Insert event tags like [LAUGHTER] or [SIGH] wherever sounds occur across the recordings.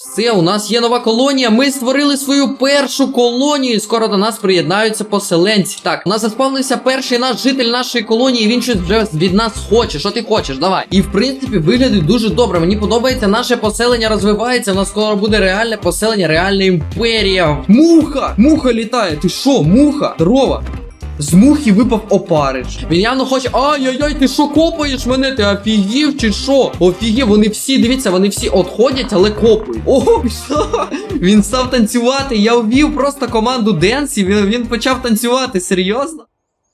Все, у нас є нова колонія. Ми створили свою першу колонію. Скоро до нас приєднаються поселенці. Так, у нас заспавнився перший наш житель нашої колонії. Він щось вже від нас хоче. Що ти хочеш? Давай. І в принципі виглядить дуже добре. Мені подобається наше поселення розвивається. У нас скоро буде реальне поселення, реальна імперія. Муха! Муха літає. Ти що, муха? Здорова. З мухи випав опариш. Він явно хоче. Ай-яй-яй, ти що копаєш мене? Ти офігів чи що? Офігів, вони всі, дивіться, вони всі отходять, але копають. О, що? Він став танцювати. Я ввів просто команду денсів. він, він почав танцювати. Серйозно?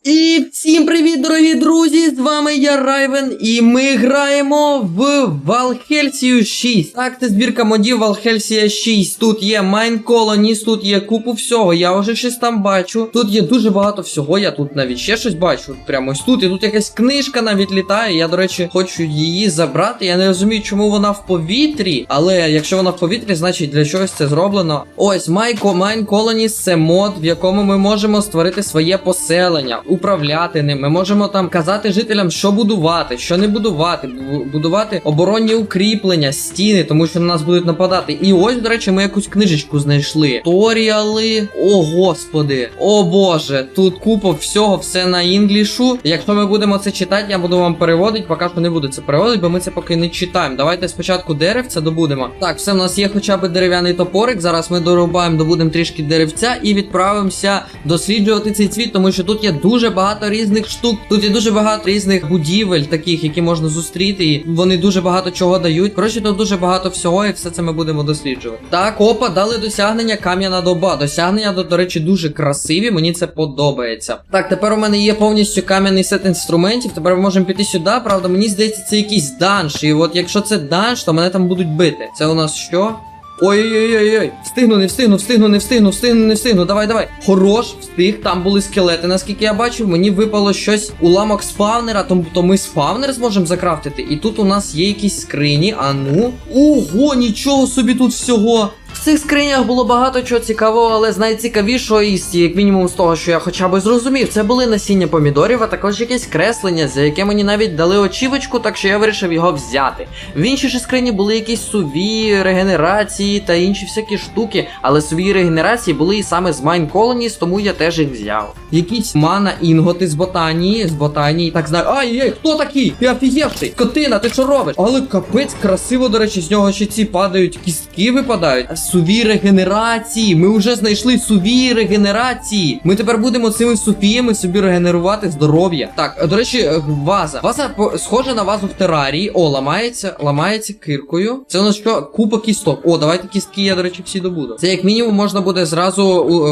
І всім привіт, дорогі друзі! З вами я Райвен, і ми граємо в Valhelsію 6. Так, це збірка модів Valhelsія 6. Тут є Mine Colonies, тут є купу всього. Я вже щось там бачу. Тут є дуже багато всього. Я тут навіть ще щось бачу. Прямо ось тут. І тут якась книжка навіть літає. Я, до речі, хочу її забрати. Я не розумію, чому вона в повітрі. Але якщо вона в повітрі, значить для чогось це зроблено. Ось Co- Mine Colonies це мод, в якому ми можемо створити своє поселення, управляти ним. Ми можемо там казати жителям, що будувати, що не будувати, будувати оборонні укріплення, стіни, тому що на нас будуть нападати. І ось, до речі, ми якусь книжечку знайшли. Торіали. О, господи, о боже, тут купа всього, все на інглішу. Якщо ми будемо це читати, я буду вам переводити. Поки що не буду це переводити, бо ми це поки не читаємо. Давайте спочатку деревця добудемо. Так, все, в нас є хоча б дерев'яний топорик. Зараз ми дорубаємо, добудемо трішки деревця і відправимося досліджувати цей світ, тому що тут є дуже багато різних штук. Тут є дуже багато різних будівель, таких, які можна зустріти. І вони дуже багато чого дають. Коротше, тут дуже багато всього, і все це ми будемо досліджувати. Так, опа, дали досягнення кам'яна доба. Досягнення, до, до речі, дуже красиві. Мені це подобається. Так, тепер у мене є повністю кам'яний сет інструментів. Тепер ми можемо піти сюди. Правда, мені здається, це якийсь данж. І от якщо це данж, то мене там будуть бити. Це у нас що? Ой-ой-ой-ой, встигну, не встигну, встигну, не встигну, встигну, не встигну. Давай, давай. Хорош, встиг, там були скелети, наскільки я бачив, мені випало щось уламок спавнера, тому то ми спавнер зможемо закрафтити. І тут у нас є якісь скрині. А ну. Ого, нічого собі тут всього. Цих скринях було багато чого цікавого, але з найцікавішого із, як мінімум з того, що я хоча б зрозумів, це були насіння помідорів, а також якесь креслення, за яке мені навіть дали очівочку, так що я вирішив його взяти. В іншій ж скрині були якісь суві, регенерації та інші всякі штуки, але суві регенерації були і саме з Mine Colonies, тому я теж їх взяв. Якісь мана інготи з ботанії, з ботанії, так знаю. Ай, ай, хто такий? Ти офігевший? Котина, ти що робиш? Але капець красиво, до речі, з нього ще ці падають, кістки випадають. Суві регенерації. Ми вже знайшли суві регенерації. Ми тепер будемо цими суфіями собі регенерувати здоров'я. Так, до речі, е, ваза. Ваза схожа на вазу в терарії. О, ламається, ламається киркою. Це у нас що? Купа кісток. О, давайте кістки, я, до речі, всі добуду. Це як мінімум можна буде зразу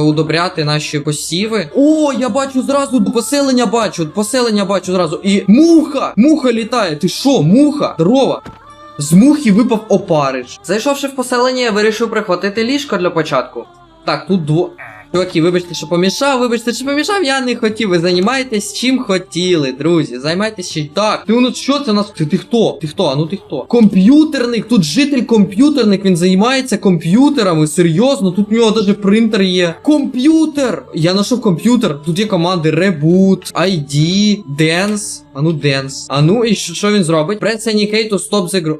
удобряти наші посіви. О, я бачу зразу поселення бачу. Поселення бачу зразу. І муха! Муха літає. Ти що, муха? Здорова. З мухи випав опариш. Зайшовши в поселення, я вирішив прихватити ліжко для початку. Так, тут дво. Чуваки, вибачте, що помішав, вибачте, що помішав, я не хотів. Ви займаєтесь чим хотіли, друзі. Займайтесь чим. Так, ти ну що це у нас? Ти, ти хто? Ти хто? А ну ти хто? Комп'ютерник, тут житель комп'ютерник, він займається комп'ютерами. Серйозно, тут у нього навіть принтер є. Комп'ютер! Я знайшов комп'ютер. Тут є команди Reboot, ID, Dance. А ну Dance. А ну і що, він зробить? Press any key to stop the?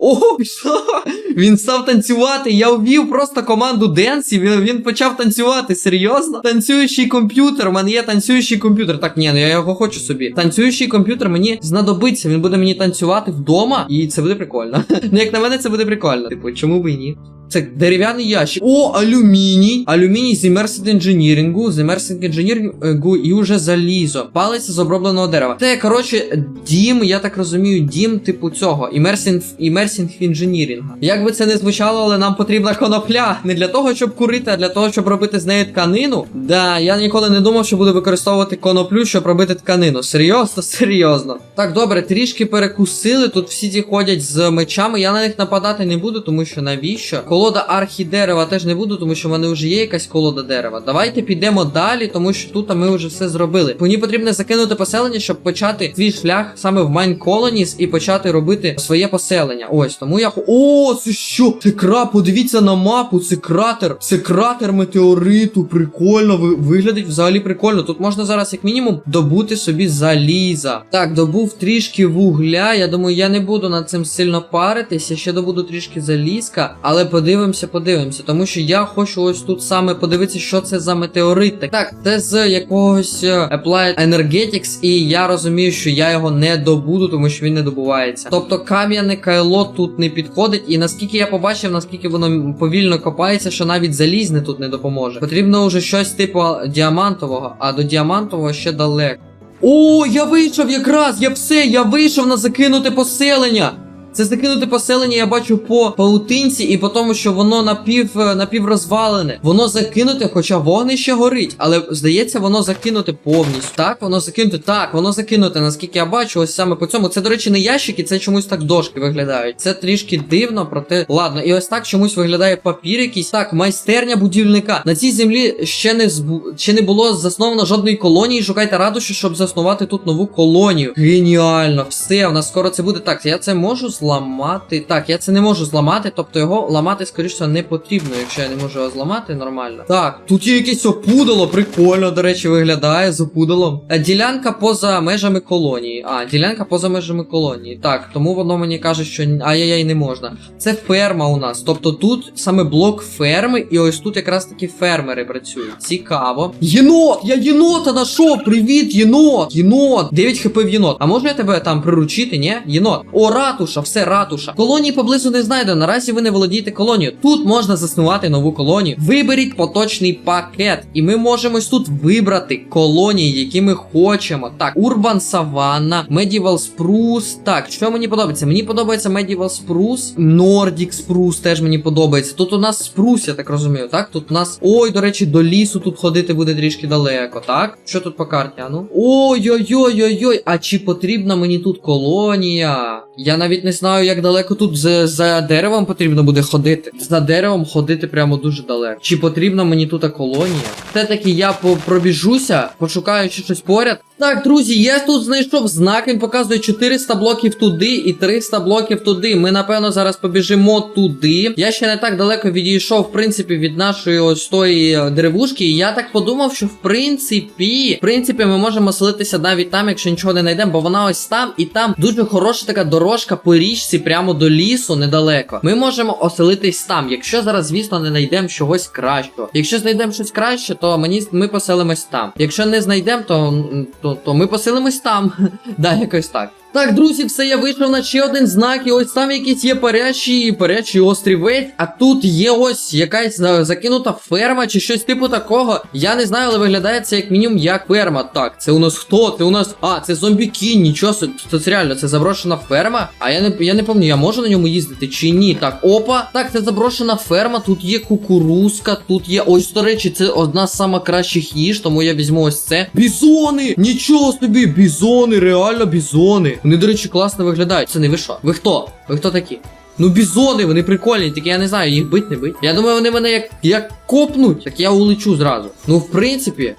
Він став танцювати. Я ввів просто команду Dance і він, він почав танцювати. Серйозно? Танцюючий комп'ютер. У мене є танцюючий комп'ютер. Так, ні, ну я його хочу собі. Танцюючий комп'ютер мені знадобиться. Він буде мені танцювати вдома, і це буде прикольно. [LAUGHS] Ну, як на мене, це буде прикольно. Типу, чому б і ні? Це дерев'яний ящик. О, алюміній. Алюміній з Immersed Engineering, з Immersed Engineering і уже залізо. Палець з обробленого дерева. Це, коротше, дім, я так розумію, дім типу цього. Immersing, immersing Engineering. Як би це не звучало, але нам потрібна конопля. Не для того, щоб курити, а для того, щоб робити з неї тканину. Да, я ніколи не думав, що буду використовувати коноплю, щоб робити тканину. Серйозно, [LAUGHS] серйозно. Так, добре, трішки перекусили. Тут всі ті ходять з мечами. Я на них нападати не буду, тому що навіщо? Колода архідерева теж не буду, тому що в мене вже є якась колода дерева. Давайте підемо далі, тому що тут ми вже все зробили. Мені потрібно закинути поселення, щоб почати свій шлях саме в Mine Colonies і почати робити своє поселення. Ось тому я. О, це що? Це кра, подивіться на мапу, це кратер. Це кратер метеориту. Прикольно, ви- виглядить взагалі прикольно. Тут можна зараз, як мінімум, добути собі заліза. Так, добув трішки вугля. Я думаю, я не буду над цим сильно паритись. Я ще добуду трішки залізка. Але подивіться. Подивимося, подивимося. Тому що я хочу ось тут саме подивитися, що це за метеорит. Так, це з якогось е, Applied Energetics, і я розумію, що я його не добуду, тому що він не добувається. Тобто кам'яне кайло тут не підходить, і наскільки я побачив, наскільки воно повільно копається, що навіть залізне тут не допоможе. Потрібно вже щось типу діамантового, а до діамантового ще далеко. О, я вийшов якраз, я все, я вийшов на закинуте поселення. Це закинуте поселення, я бачу по паутинці, і по тому, що воно напів, е, напіврозвалене. Воно закинуте, хоча вогнище горить. Але здається, воно закинуте повністю. Так, воно закинуте. Так, воно закинуте, наскільки я бачу, ось саме по цьому. Це, до речі, не ящики, це чомусь так дошки виглядають. Це трішки дивно, проте ладно. І ось так чомусь виглядає папір якийсь. Так, майстерня будівника. На цій землі ще не збу... ще не було засновано жодної колонії. Шукайте радощі, щоб заснувати тут нову колонію. Геніально, все, у нас скоро це буде. Так, я це можу зламати. Так, я це не можу зламати, тобто його ламати, скоріше, не потрібно, якщо я не можу його зламати нормально. Так, тут є якесь опудало, прикольно, до речі, виглядає з опудалом. Е, Ділянка поза межами колонії. А, ділянка поза межами колонії. Так, тому воно мені каже, що ай-яй-яй не можна. Це ферма у нас. Тобто тут саме блок ферми, і ось тут якраз такі фермери працюють. Цікаво. Єнот! Я єнота знайшов! Привіт, єнот! Єнот! 9 хп в єнот. А можу я тебе там приручити, ні? Єнот. О, ратуша, все, ратуша. Колонії поблизу не знайдено. Наразі ви не володієте колонією. Тут можна заснувати нову колонію. Виберіть поточний пакет. І ми можемо тут вибрати колонії, які ми хочемо. Так, Урбан Саванна, Medieval Spruce. Так, що мені подобається? Мені подобається Medieval Spruce, Nordic Spruce теж мені подобається. Тут у нас Spruce, я так розумію, так? Тут у нас. Ой, до речі, до лісу тут ходити буде трішки далеко, так? Що тут по карті? А ну? Ой-ой-ой-ой-ой. А чи потрібна мені тут колонія? Я навіть не знаю, як далеко тут за, за деревом потрібно буде ходити. За деревом ходити прямо дуже далеко. Чи потрібна мені тут колонія? Все-таки я пробіжуся, пошукаю щось поряд. Так, друзі, я тут знайшов знак, він показує 400 блоків туди і 300 блоків туди. Ми, напевно, зараз побіжимо туди. Я ще не так далеко відійшов, в принципі, від нашої ось тої е, деревушки. І я так подумав, що в принципі, в принципі, ми можемо селитися навіть там, якщо нічого не знайдемо, бо вона ось там і там дуже хороша така дорожка по річці, прямо до лісу, недалеко. Ми можемо оселитись там, якщо зараз, звісно, не знайдемо чогось кращого. Якщо знайдемо щось краще, то мені ми поселимось там. Якщо не знайдемо, то, то, то ми поселимось там. [LAUGHS] да, якось так. Так, друзі, все, я вийшов на ще один знак, і ось там якийсь є парячий, парячий острівець, а тут є ось якась е, закинута ферма чи щось типу такого. Я не знаю, але виглядає це як мінімум як ферма. Так, це у нас хто? Це у нас. А, це зомбі нічого. Це реально, це заброшена ферма. А я не я не пам'ятаю, я можу на ньому їздити чи ні. Так, опа. Так, це заброшена ферма, тут є кукурузка, тут є. Ось, до речі, це одна з самих кращих їж, тому я візьму ось це. Бізони! Нічого собі, бізони, реально бізони. Вони, до речі, класно виглядають. Це не ви що? Ви хто? Ви хто такі? Ну, бізони, вони прикольні, тільки я не знаю, їх бить, не бить. Я думаю, вони мене як, як копнуть, так я улечу зразу. Ну, в принципі.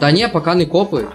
Та ні, поки не копають.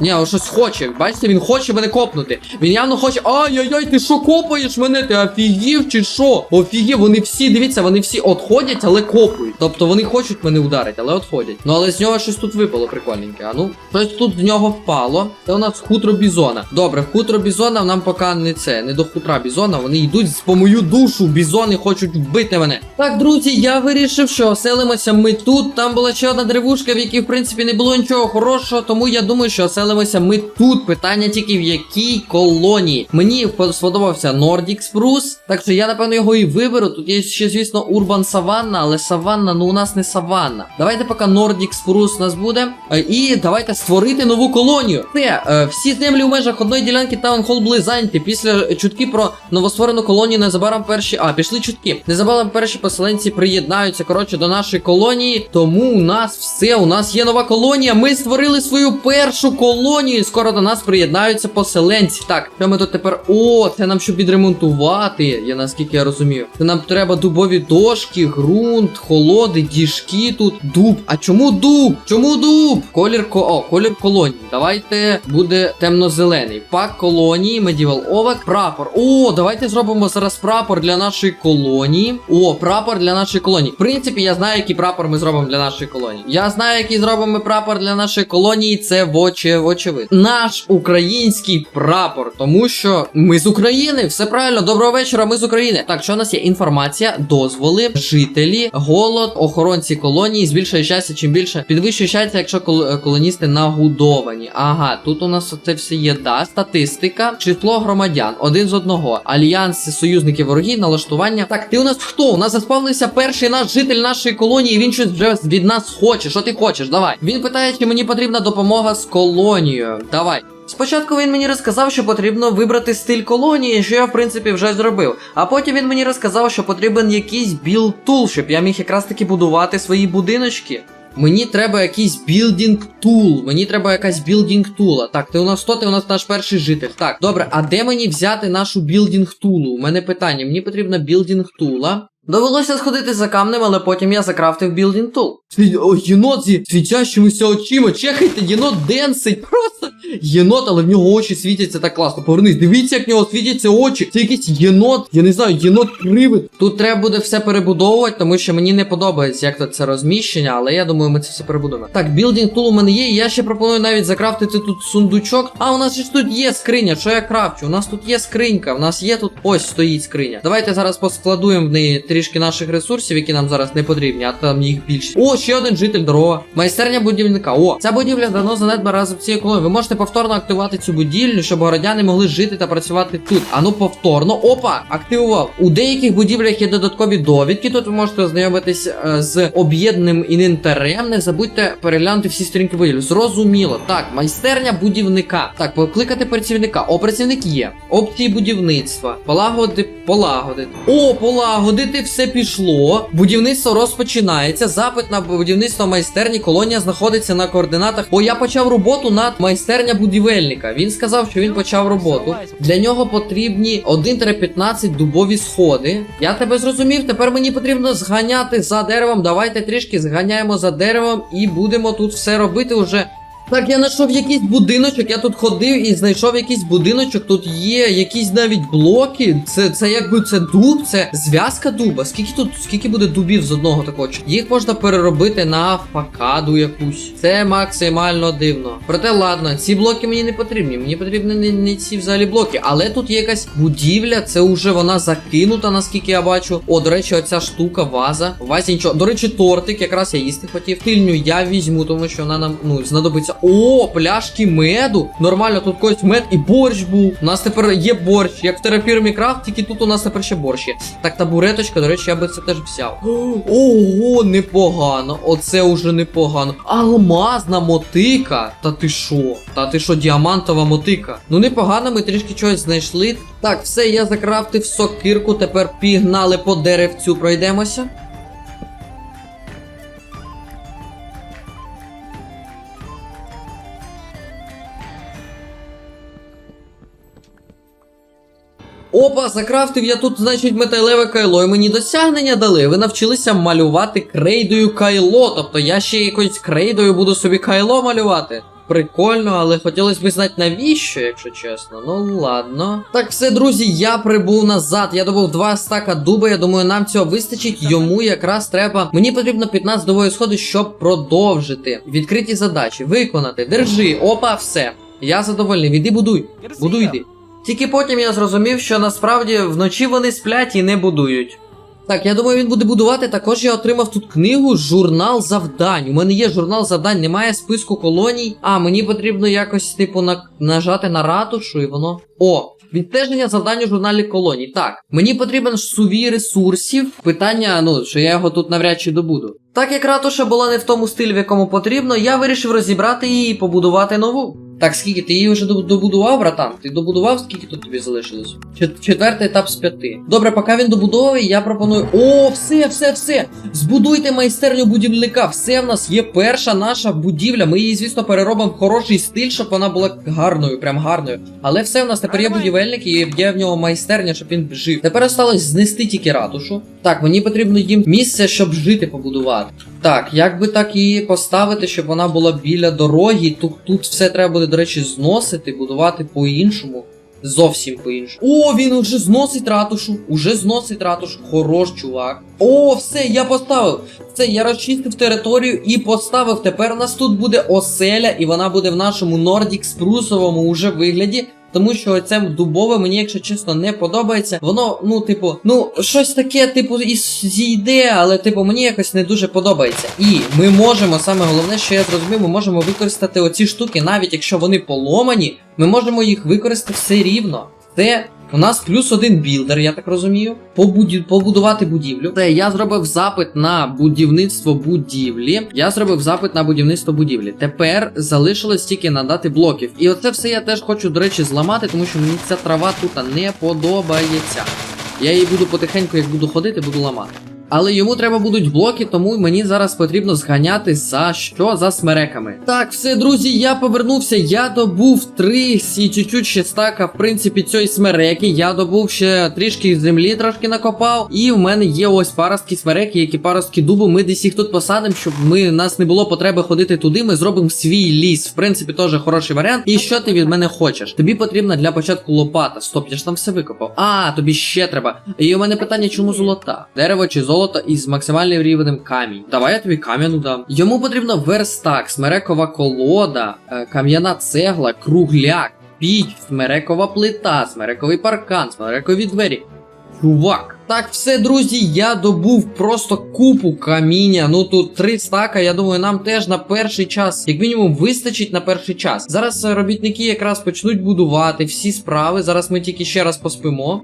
Ні, он щось хоче. Бачите, він хоче мене копнути. Він явно хоче. Ай-яй-яй, ти що копаєш мене? Ти офігів чи що? Офігів, вони всі, дивіться, вони всі отходять, але копають. Тобто вони хочуть мене ударити, але отходять. Ну але з нього щось тут випало прикольненьке. А ну, щось тут з нього впало. Це у нас хутро бізона. Добре, хутро бізона нам поки не це, не до хутра бізона. Вони йдуть по мою душу. Бізони хочуть вбити мене. Так, друзі, я вирішив, що оселимося ми тут. Там була ще одна деревушка, в якій, в принципі, не було нічого хорошого, тому я думаю, що оселимося ми тут. Питання тільки в якій колонії. Мені сподобався Nordic Spruce, так що я, напевно, його і виберу. Тут є ще, звісно, Urban Savanna, але Саванна, ну у нас не Саванна. Давайте поки Nordic Spruce у нас буде. Е, І давайте створити нову колонію. Це е, всі землі у межах одної ділянки Таун Холл були зайняті. Після чутки про новостворену колонію незабаром перші. А, пішли чутки. Незабаром перші поселенці приєднаються коротше до нашої колонії. Тому у нас все. У нас є нова колонія. Ми створили свою першу колонію. Скоро до нас приєднаються поселенці. Так, що ми тут тепер? О, це нам щоб відремонтувати. Я наскільки я розумію. Це нам треба дубові дошки, ґрунт, холоди, діжки тут. Дуб. А чому дуб? Чому дуб? Колір ко. О, колір колонії. Давайте буде темно-зелений. Пак колонії, Medieval Овек, прапор. О, давайте зробимо зараз прапор для нашої колонії. О, прапор для нашої колонії. В принципі, я знаю, який прапор ми зробимо для нашої колонії. Я знаю, який зробимо прапор для нашої колонії. Це в очі, очевидно. Наш український прапор, тому що ми з України, все правильно. Доброго вечора. Ми з України. Так, що у нас є інформація, дозволи, жителі, голод, охоронці колонії, збільшує щастя, чим більше підвищує щастя, якщо е, колоністи нагодовані. Ага, тут у нас це все є. Да, статистика, число громадян, один з одного, альянс союзників ворогів, налаштування. Так, ти у нас хто? У нас заспавнився перший наш житель нашої колонії. Він щось вже від нас хоче. Що ти хочеш? Давай. Він питає, чи мені потрібна допомога з колонією. Давай. Спочатку він мені розказав, що потрібно вибрати стиль колонії, що я в принципі вже зробив. А потім він мені розказав, що потрібен якийсь білд тул, щоб я міг якраз таки будувати свої будиночки. Мені треба якийсь білдінг тул. Мені треба якась білдінг тула. Так, ти у нас хто? Ти у нас наш перший житель. Так, добре, а де мені взяти нашу білдінг тулу? У мене питання. Мені потрібна білдінг тула. Довелося сходити за камнем, але потім я закрафтив білдінг тул. Єнот зі світящимися очима. Чекайте, єнот денсить. Просто єнот, але в нього очі світяться так класно. Повернись, дивіться, як в нього світяться очі. Це якийсь єнот, я не знаю, єнот привид. Тут треба буде все перебудовувати, тому що мені не подобається, як тут це розміщення, але я думаю, ми це все перебудуємо. Так, білдінг тул у мене є, я ще пропоную навіть закрафтити тут сундучок. А, у нас ж тут є скриня, що я крафчу? У нас тут є скринька, у нас є тут ось стоїть скриня. Давайте зараз поскладуємо в неї трішки наших ресурсів, які нам зараз не потрібні, а там їх більше. О, ще один житель дорога. Майстерня будівника. О, ця будівля давно занедба разом цією колонією. Ви можете повторно активувати цю будівлю, щоб городяни могли жити та працювати тут. А ну повторно. Опа! Активував. У деяких будівлях є додаткові довідки. Тут ви можете ознайомитись е, з об'єднаним інвентарем. Не забудьте переглянути всі сторінки будівлі. Зрозуміло. Так, майстерня будівника. Так, покликати працівника. О, працівник є. Опції будівництва. Полагодити, полагодити. О, полагодити, все пішло. Будівництво розпочинається. Запит на будівництво майстерні. Колонія знаходиться на координатах. Бо я почав роботу над майстерня будівельника. Він сказав, що він почав роботу. Для нього потрібні 1-15 дубові сходи. Я тебе зрозумів. Тепер мені потрібно зганяти за деревом. Давайте трішки зганяємо за деревом і будемо тут все робити уже. Так, я знайшов якийсь будиночок, я тут ходив і знайшов якийсь будиночок. Тут є якісь навіть блоки. Це, це якби це дуб, це зв'язка дуба. Скільки тут, скільки буде дубів з одного такого? Їх можна переробити на факаду якусь. Це максимально дивно. Проте, ладно, ці блоки мені не потрібні. Мені потрібні не, не ці взагалі блоки. Але тут є якась будівля, це вже вона закинута, наскільки я бачу. О, до речі, оця штука, ваза. В вазі нічого. До речі, тортик, якраз я їсти хотів. Тильню я візьму, тому що вона нам ну знадобиться. О, пляшки меду. Нормально, тут когось мед і борщ був. У нас тепер є борщ. Як в терапірмі крафт, тільки тут у нас тепер ще борщ є. Так, табуреточка, до речі, я би це теж взяв. [GASPS] Ого, непогано. Оце уже непогано. Алмазна мотика. Та ти що? Та ти що, діамантова мотика? Ну непогано, ми трішки чогось знайшли. Так, все, я закрафтив сокирку. Тепер пігнали по деревцю, пройдемося. Опа, закрафтив я тут, значить, металеве кайло, і мені досягнення дали. Ви навчилися малювати крейдою кайло. Тобто я ще якоюсь крейдою буду собі кайло малювати. Прикольно, але хотілося б знати навіщо, якщо чесно. Ну ладно. Так, все, друзі, я прибув назад. Я добув два стака дуба. Я думаю, нам цього вистачить. Йому якраз треба. Мені потрібно 15 дової сходи, щоб продовжити. Відкриті задачі. Виконати. Держи. Опа, все. Я задовольний. Іди будуй. Будуй йди. Тільки потім я зрозумів, що насправді вночі вони сплять і не будують. Так, я думаю, він буде будувати. Також я отримав тут книгу Журнал завдань. У мене є журнал завдань, немає списку колоній. А, мені потрібно якось, типу, на... нажати на ратушу, і воно. О! Відстеження завдань у журналі колоній. Так, мені потрібен сувій ресурсів. Питання, ну, що я його тут навряд чи добуду. Так як ратуша була не в тому стилі, в якому потрібно, я вирішив розібрати її і побудувати нову. Так, скільки ти її вже добудував, братан? Ти добудував, скільки тут тобі залишилось? Чет- Четвертий етап з п'яти. Добре, поки він добудовує, я пропоную. О, все, все, все! Збудуйте майстерню будівника. Все в нас є перша наша будівля. Ми її, звісно, переробимо в хороший стиль, щоб вона була гарною, прям гарною. Але все в нас тепер є будівельник і є в нього майстерня, щоб він жив. Тепер осталось знести тільки ратушу. Так, мені потрібно їм місце, щоб жити побудувати. Так, як би так її поставити, щоб вона була біля дороги. Тут, тут все треба буде, до речі, зносити, будувати по-іншому. Зовсім по-іншому. О, він уже зносить ратушу. Уже зносить ратушу. Хорош, чувак. О, все, я поставив. Все, я розчистив територію і поставив. Тепер у нас тут буде оселя, і вона буде в нашому Нордік спрусовому уже вигляді. Тому що це дубове мені, якщо чесно, не подобається. Воно, ну, типу, ну, щось таке, типу, і зійде, але, типу, мені якось не дуже подобається. І ми можемо, саме головне, що я зрозумів, ми можемо використати оці штуки, навіть якщо вони поломані, ми можемо їх використати все рівно. Це у нас плюс один білдер, я так розумію. Побуді... Побудувати будівлю. Це я зробив запит на будівництво будівлі. Я зробив запит на будівництво будівлі. Тепер залишилось тільки надати блоків. І оце все я теж хочу, до речі, зламати, тому що мені ця трава тут не подобається. Я її буду потихеньку, як буду ходити, буду ламати. Але йому треба будуть блоки, тому мені зараз потрібно зганяти за що? За смереками. Так, все, друзі, я повернувся. Я добув три і чуть-чуть ще стака, в принципі, цієї смереки. Я добув ще трішки землі, трошки накопав. І в мене є ось паростки смереки, які паростки дубу. Ми десь їх тут посадимо, щоб ми нас не було потреби ходити туди. Ми зробимо свій ліс. В принципі, теж хороший варіант. І що ти від мене хочеш? Тобі потрібна для початку лопата. Стоп, я ж там все викопав. А, тобі ще треба. І у мене питання, чому золота? Дерево чи золото із максимальним рівнем камінь. Давай я тобі кам'яну дам. Йому потрібно верстак, смерекова колода, е, кам'яна цегла, кругляк, піч, смерекова плита, смерековий паркан, смерекові двері. Чувак. Так, все, друзі, я добув просто купу каміння. Ну тут три стака. Я думаю, нам теж на перший час, як мінімум, вистачить на перший час. Зараз е, робітники якраз почнуть будувати всі справи. Зараз ми тільки ще раз поспимо.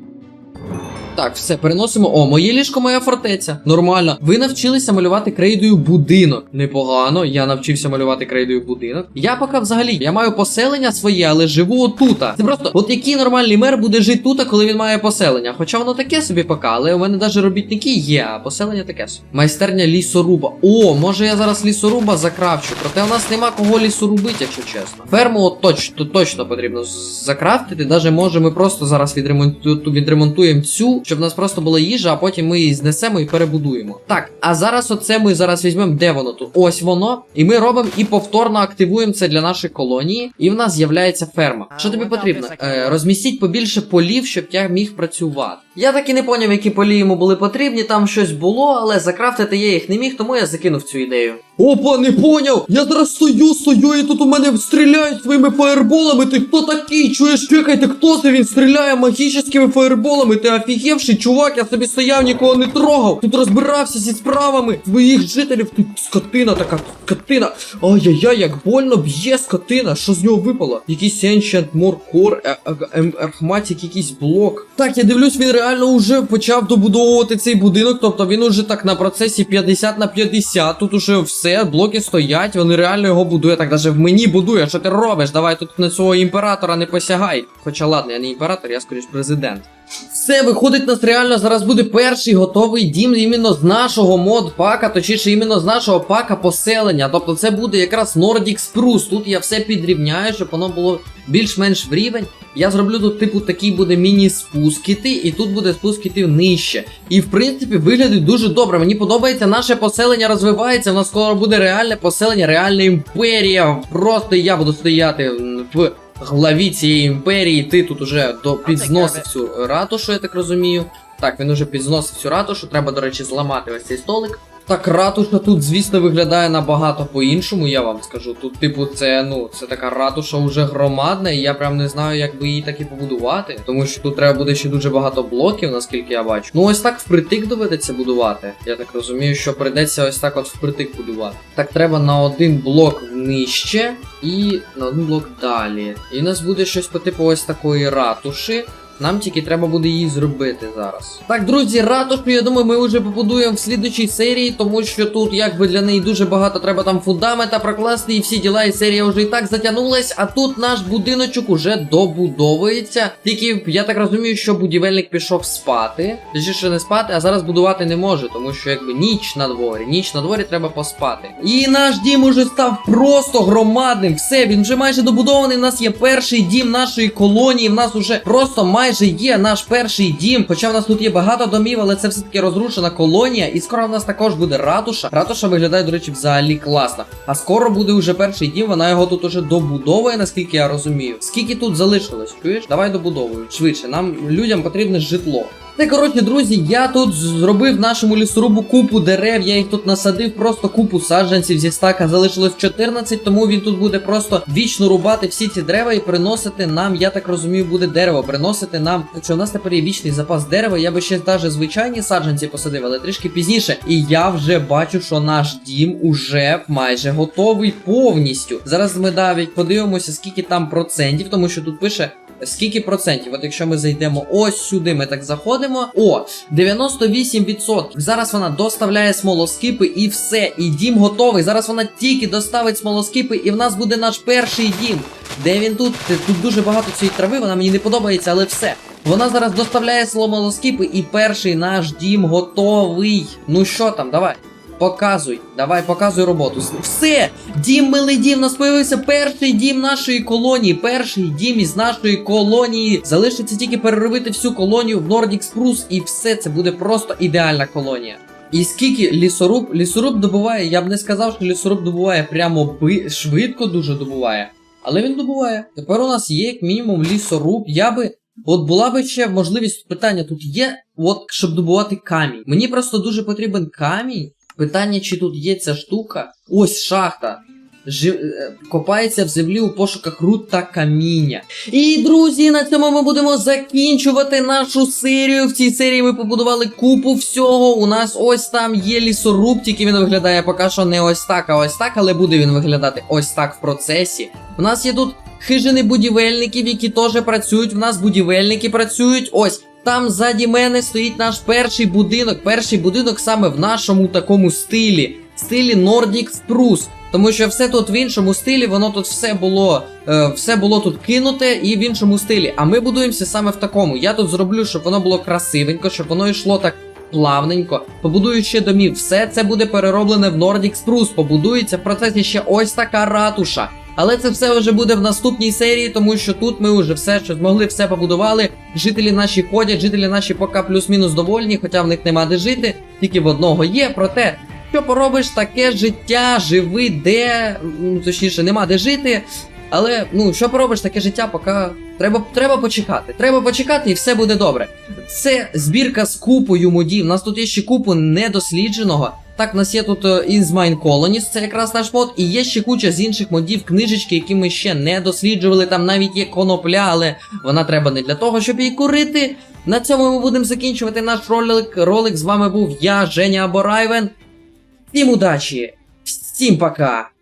Так, все, переносимо. О, моє ліжко, моя фортеця. Нормально. Ви навчилися малювати крейдою будинок. Непогано. Я навчився малювати крейдою будинок. Я поки взагалі я маю поселення своє, але живу отута. Це просто, от який нормальний мер буде жити тут, коли він має поселення. Хоча воно таке собі поки, але у мене навіть робітники є, а поселення таке собі. Майстерня лісоруба. О, може я зараз лісоруба закрафчу. Проте у нас нема кого лісорубити, якщо чесно. Ферму от точно, точно потрібно закрафтити. Даже може ми просто зараз відремонту, відремонтуємо цю щоб в нас просто була їжа, а потім ми її знесемо і перебудуємо. Так, а зараз оце ми зараз візьмемо, де воно тут? Ось воно. І ми робимо і повторно активуємо це для нашої колонії. І в нас з'являється ферма. Що тобі потрібно? Е, розмістіть побільше полів, щоб я міг працювати. Я так і не поняв, які полі йому були потрібні, там щось було, але закрафтити я їх не міг, тому я закинув цю ідею. Опа, не поняв! Я зараз стою, стою, і тут у мене стріляють своїми фаєрболами. Ти хто такий? Чуєш? Чекайте, хто це? Він стріляє магічними фаєрболами. Ти офігевший, чувак, я собі стояв, нікого не трогав. Тут розбирався зі справами своїх жителів. Ти скотина така, скотина. Ай-яй-яй, як больно б'є скотина. Що з нього випало? Якийсь Ancient Morcor, Архматік, якийсь блок. Так, я дивлюсь, він реально вже почав добудовувати цей будинок. Тобто він уже так на процесі 50 на 50. Тут уже все, блоки стоять, вони реально його будують. Так навіть в мені будує. Що ти робиш? Давай тут на свого імператора не посягай. Хоча ладно, я не імператор, я скоріш президент. Все, виходить, нас реально зараз буде перший готовий дім іменно з нашого мод-пака, точніше, іменно з нашого пака поселення. Тобто це буде якраз Nordic Spruce. Тут я все підрівняю, щоб воно було більш-менш в рівень. Я зроблю тут, типу, такий буде міні-спуск іти, і тут буде спуск іти нижче. І в принципі виглядить дуже добре. Мені подобається, наше поселення розвивається. У нас скоро буде реальне поселення, реальна імперія. Просто я буду стояти в главі цієї імперії. Ти тут уже до підзносив всю ратушу, я так розумію. Так, він уже підзносив всю ратушу. Треба, до речі, зламати ось цей столик. Так, ратуша тут, звісно, виглядає набагато по-іншому, я вам скажу. Тут, типу, це, ну, це така ратуша вже громадна, і я прям не знаю, як би її так і побудувати. Тому що тут треба буде ще дуже багато блоків, наскільки я бачу. Ну, ось так впритик доведеться будувати. Я так розумію, що прийдеться ось так от впритик будувати. Так, треба на один блок нижче і на один блок далі. І у нас буде щось по типу ось такої ратуші. Нам тільки треба буде її зробити зараз. Так, друзі, ратушу, я думаю, ми вже побудуємо в слідучій серії, тому що тут якби для неї дуже багато треба там фундамента прокласти і всі діла, і серія вже і так затягнулась. А тут наш будиночок уже добудовується. Тільки я так розумію, що будівельник пішов спати. Точніше не спати, а зараз будувати не може, тому що якби ніч на дворі. Ніч на дворі треба поспати. І наш дім уже став просто громадним. Все, він вже майже добудований. У нас є перший дім нашої колонії. В нас уже просто майже майже є наш перший дім. Хоча в нас тут є багато домів, але це все-таки розрушена колонія. І скоро в нас також буде ратуша. Ратуша виглядає, до речі, взагалі класно. А скоро буде вже перший дім, вона його тут уже добудовує, наскільки я розумію. Скільки тут залишилось? Чуєш? Давай добудовуємо швидше. Нам людям потрібне житло. Та коротше, друзі, я тут зробив нашому лісорубу купу дерев, я їх тут насадив, просто купу саджанців зі стака залишилось 14, тому він тут буде просто вічно рубати всі ці дерева і приносити нам, я так розумію, буде дерево, приносити нам. Якщо у нас тепер є вічний запас дерева, я би ще навіть звичайні саджанці посадив, але трішки пізніше. І я вже бачу, що наш дім уже майже готовий повністю. Зараз ми навіть подивимося, скільки там процентів, тому що тут пише. Скільки процентів? От якщо ми зайдемо ось сюди, ми так заходимо. О, 98%. Зараз вона доставляє смолоскипи і все. І дім готовий. Зараз вона тільки доставить смолоскипи, і в нас буде наш перший дім. Де він тут? Тут дуже багато цієї трави, вона мені не подобається, але все. Вона зараз доставляє смолоскипи, і перший наш дім готовий. Ну що там, давай. Показуй, давай, показуй роботу. Все! Дім милий нас появився перший дім нашої колонії. Перший дім із нашої колонії. Залишиться тільки переробити всю колонію в Nordic Spruce, і все це буде просто ідеальна колонія. І скільки лісоруб, лісоруб добуває, я б не сказав, що лісоруб добуває прямо би, швидко дуже добуває. Але він добуває. Тепер у нас є як мінімум лісоруб. Я би. От була би ще можливість питання тут є, от щоб добувати камінь. Мені просто дуже потрібен камінь. Питання, чи тут є ця штука. Ось шахта. Жи... е, Копається в землі у пошуках руд та каміння. І друзі, на цьому ми будемо закінчувати нашу серію. В цій серії ми побудували купу всього. У нас ось там є лісоруб, тільки він виглядає поки що не ось так, а ось так, але буде він виглядати ось так в процесі. У нас є тут хижини будівельників, які теж працюють. В нас будівельники працюють. Ось. Там ззаді мене стоїть наш перший будинок. Перший будинок саме в нашому такому стилі. Стилі Nordic Spruce. Тому що все тут в іншому стилі, воно тут все було, е, все було тут кинуте і в іншому стилі. А ми будуємося саме в такому. Я тут зроблю, щоб воно було красивенько, щоб воно йшло так плавненько. Побудую ще домів. Все це буде перероблене в Nordic Spruce. Побудується в процесі ще ось така ратуша. Але це все вже буде в наступній серії, тому що тут ми вже все, що змогли, все побудували. Жителі наші ходять, жителі наші поки плюс-мінус довольні, хоча в них нема де жити, тільки в одного є. Проте, що поробиш, таке життя, живи де, ну, точніше, нема де жити. Але ну що поробиш, таке життя, поки треба, треба почекати. Треба почекати і все буде добре. Це збірка з купою модів. У нас тут є ще купу недослідженого. Так, у нас є тут із Is Mine Colonies, це якраз наш мод, і є ще куча з інших модів, книжечки, які ми ще не досліджували. Там навіть є конопля, але вона треба не для того, щоб її курити. На цьому ми будемо закінчувати наш ролик. Ролик з вами був я, Женя Аборайвен. Всім удачі! Всім пока!